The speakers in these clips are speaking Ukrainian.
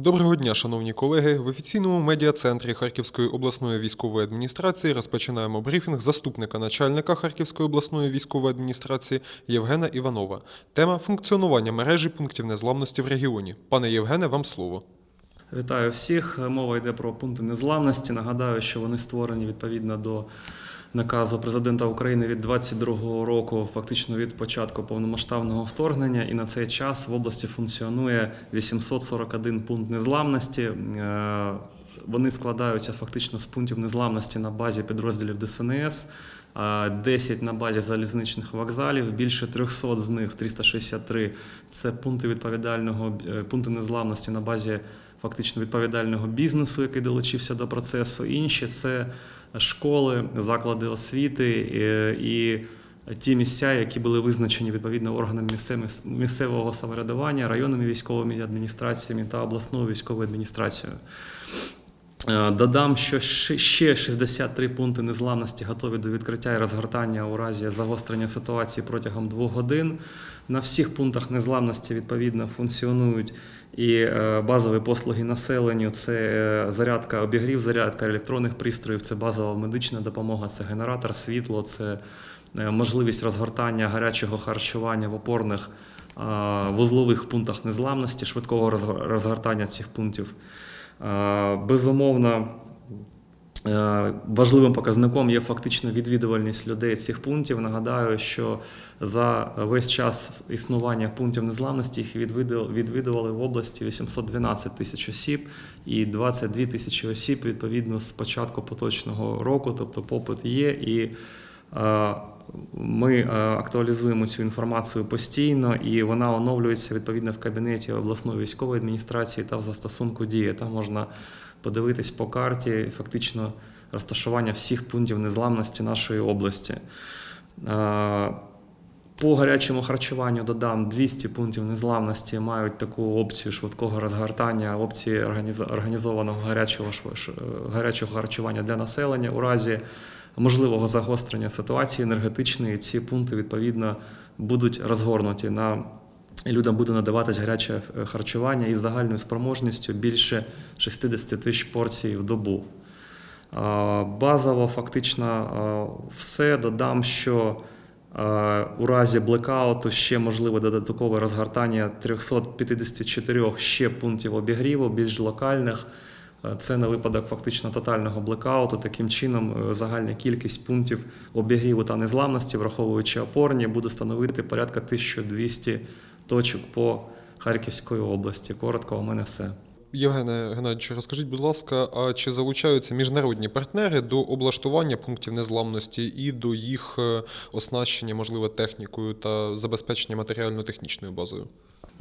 Доброго дня, шановні колеги. В офіційному медіа-центрі Харківської обласної військової адміністрації розпочинаємо брифінг заступника начальника Харківської обласної військової адміністрації Євгена Іванова. Тема функціонування мережі пунктів незламності в регіоні. Пане Євгене, вам слово. Вітаю всіх. Мова йде про пункти незламності. Нагадаю, що вони створені відповідно до наказу президента України від 22 року, фактично від початку повномасштабного вторгнення. І на цей час в області функціонує 841 пункт незламності. Е, Вони складаються фактично з пунктів незламності на базі підрозділів ДСНС. а 10 на базі залізничних вокзалів, більше 300 з них, 363 – це пункти відповідального е, пункти незламності на базі фактично відповідального бізнесу, який долучився до процесу. Інші це школи, заклади освіти е, і ті місця, які були визначені відповідно органами місцевого самоврядування, районними військовими адміністраціями та обласною військовою адміністрацією. Е, Додам, що ще 63 пункти незламності готові до відкриття і розгортання у разі загострення ситуації протягом двох годин. На всіх пунктах незламності відповідно функціонують і е, базові послуги населенню. Це е, зарядка обігрів, зарядка електронних пристроїв, це базова медична допомога, це генератор, світло, це можливість розгортання гарячого харчування в опорних вузлових пунктах незламності, швидкого розгортання цих пунктів. Е, Безумовно, е, важливим показником є фактично відвідувальність людей цих пунктів. Нагадаю, що за весь час існування пунктів незламності їх відвідували в області 812 тисяч осіб і 22 тисячі осіб відповідно з початку поточного року, тобто попит є і. Е, Ми е, актуалізуємо цю інформацію постійно, і вона оновлюється відповідно в кабінеті обласної військової адміністрації та в застосунку дії. Там можна подивитись по карті фактично розташування всіх пунктів незламності нашої області. Е, По гарячому харчуванню додам 200 пунктів незламності мають таку опцію швидкого розгортання, опції організованого гарячого, гарячого харчування для населення у разі можливого загострення ситуації енергетичної. Ці пункти відповідно будуть розгорнуті на людям буде надаватись гаряче е, харчування із загальною спроможністю більше 60 тисяч порцій в добу. Базово, фактично, все додам, що у разі блекауту ще можливе додаткове розгортання 354 ще пунктів обігріву, більш локальних. Це на випадок фактично тотального блекауту. Таким чином, е, загальна кількість пунктів обігріву та незламності, враховуючи опорні, буде становити порядка 1200 точок по Харківської області. Коротко, у мене все. Євгене Геннадійовичу, розкажіть, будь ласка, а чи залучаються міжнародні партнери до облаштування пунктів незламності і до їх е, оснащення, можливо, технікою та забезпечення матеріально-технічною базою?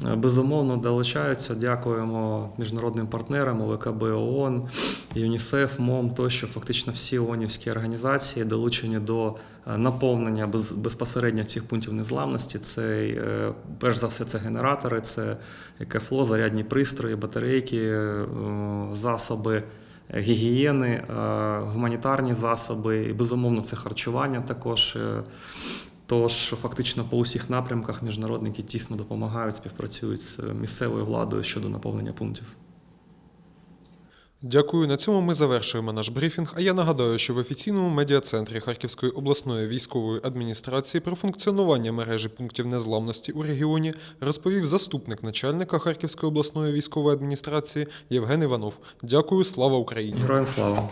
Е, Безумовно, долучаються. Дякуємо міжнародним партнерам ОВКБ ООН, ЮНІСЕФ, МОМ тощо. Фактично всі ООНівські організації долучені до е, наповнення без, безпосередньо цих пунктів незламності. Це е, перш за все це генератори, це КФЛО, зарядні пристрої, батарейки, засоби. Гігієни, гуманітарні засоби, і безумовно це харчування також. Тож фактично по усіх напрямках міжнародники тісно допомагають, співпрацюють з місцевою владою щодо наповнення пунктів. Дякую. На цьому ми завершуємо наш брифінг. А я нагадаю, що в офіційному медіа-центрі Харківської обласної військової адміністрації про функціонування мережі пунктів незламності у регіоні розповів заступник начальника Харківської обласної військової адміністрації Євген Іванов. Дякую, слава Україні! Героям слава!